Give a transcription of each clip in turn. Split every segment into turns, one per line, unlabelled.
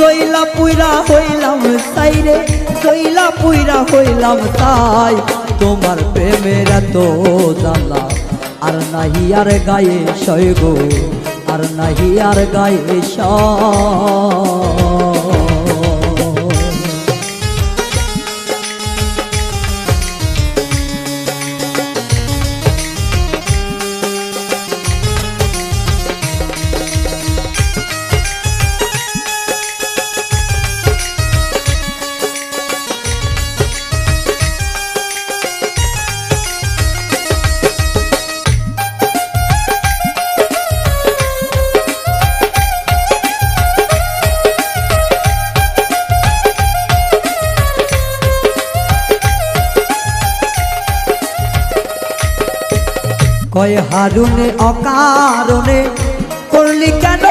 জইলা পুইরা হইলাম সাইরে জইলা পুইরা হইলাম তাই। তোমার প্রেমের তো জ্বালা, আর নাহি আর গায়ে সয় গো, আর নাহি আর গায়ে সয়। কয় হারুনে অকারণে করলি কেন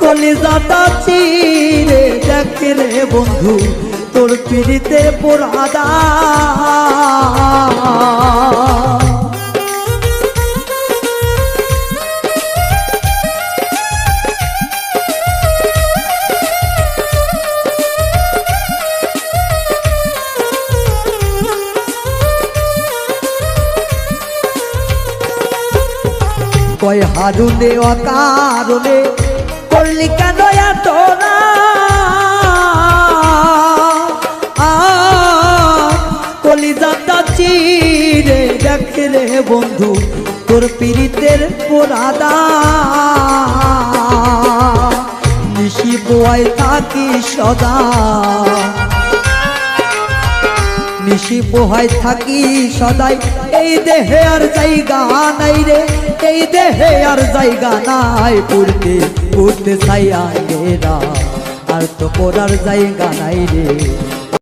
কলিজাটা চিরে দেখ বন্ধু তোর পিড়িতে পোড়াদা কয় হারুনে অকারণে করলি কেন তোরা কলিজাটা চিরে দেখ রে বন্ধু, তোর পীড়িতের পোড়াদা। নিশি পোয়াই থাকি সদা। নিশি পোহাই থাকি সদাই। এই দেহে আর জায়গা নাই রে, এই দেহে আর জায়গা নাই। পড়তে পড়তে চাই আগেরা আর তো পড়ার জায়গা নাই রে।